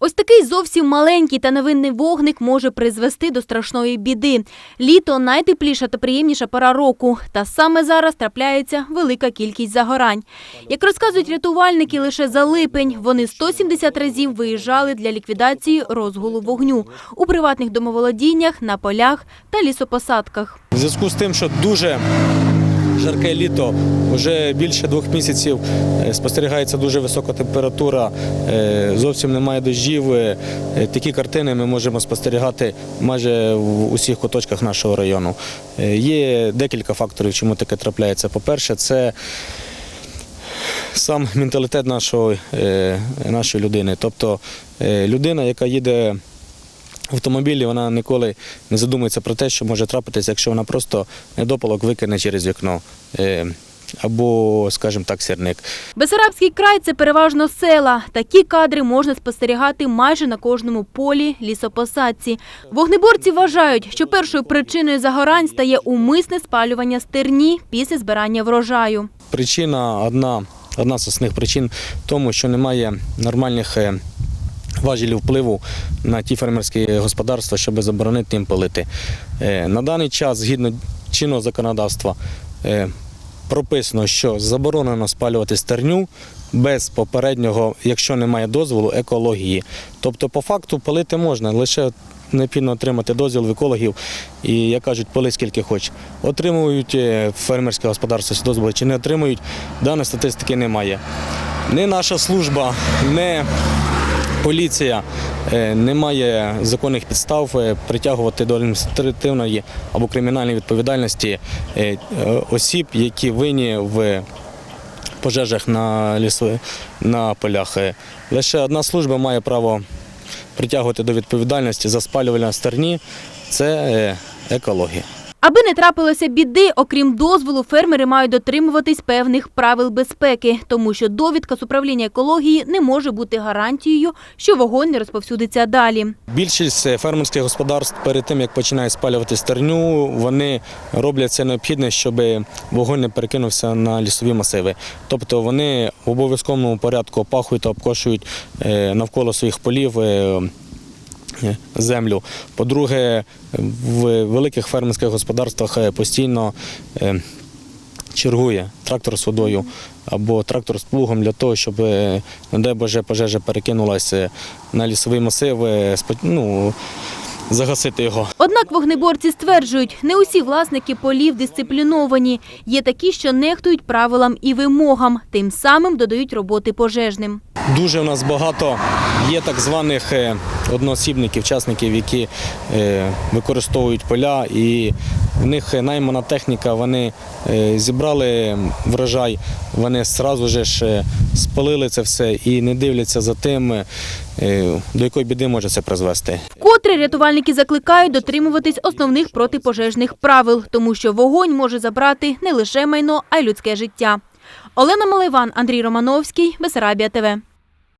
Ось такий зовсім маленький та невинний вогник може призвести до страшної біди. Літо найтепліша та приємніша пора року. Та саме зараз трапляється велика кількість загорань. Як розказують рятувальники, лише за липень вони 170 разів виїжджали для ліквідації розгулу вогню у приватних домоволодіннях, на полях та лісопосадках. В зв'язку з тим, що дуже жарке літо, вже більше двох місяців е, спостерігається дуже висока температура, е, зовсім немає дощів. е, Такі картини ми можемо спостерігати майже в усіх куточках нашого району. Є декілька факторів, чому таке трапляється. По-перше, це сам менталітет нашої, нашої людини. Тобто людина, яка їде в автомобілі, вона ніколи не задумується про те, що може трапитися, якщо вона просто недопалок викине через вікно. е, Або, скажімо так, сірник. Бесарабський край це переважно села. Такі кадри можна спостерігати майже на кожному полі лісопосадці. Вогнеборці вважають, що першою причиною загорань стає умисне спалювання стерні після збирання врожаю. Причина одна, одна з основних причин в тому, що немає нормальних е, важелів впливу на ті фермерські господарства, щоб заборонити їм палити. Е, На даний час, згідно чинного законодавства, е, прописано, що заборонено спалювати стерню без попереднього, якщо немає дозволу, екології. Тобто, по факту палити можна, лише необхідно отримати дозвіл в екологів і, як кажуть, пали скільки хоч. Отримують е, фермерське господарство дозволи чи не отримують, даної статистики немає. Не наша служба, не поліція е, не має законних підстав е, притягувати до адміністративної або кримінальної відповідальності е, осіб, які винні в пожежах на лісу на полях. Лише одна служба має право притягувати до відповідальності за спалювання стерні це екологія. Аби не трапилося біди, окрім дозволу, фермери мають дотримуватись певних правил безпеки, тому що довідка з управління екології не може бути гарантією, що вогонь не розповсюдиться далі. Більшість е, фермерських господарств перед тим, як починають спалювати стерню, вони роблять це необхідне, щоб вогонь не перекинувся на лісові масиви. Тобто вони в обов'язковому порядку опахують та обкошують е, навколо своїх полів. Землю. По-друге, в великих фермерських господарствах е, постійно е, чергує трактор з водою або трактор з плугом для того, щоб, е, не дай Боже, пожежа перекинулася на лісовий масив, ну, загасити його. Однак вогнеборці стверджують, не усі власники полів дисципліновані. Є такі, що нехтують правилам і вимогам, тим самим додають роботи пожежним. Дуже у нас багато є так званих е, одноосібників, учасників, які е, використовують поля, і в них наймана техніка, вони е, зібрали врожай, вони одразу ж спалили це все і не дивляться за тим, до якої біди може це призвести. Вкотре рятувальники закликають дотримуватись основних протипожежних правил, тому що вогонь може забрати не лише майно, а й людське життя. Олена Маливан, Андрій Романовський, Бесарабія ТВ.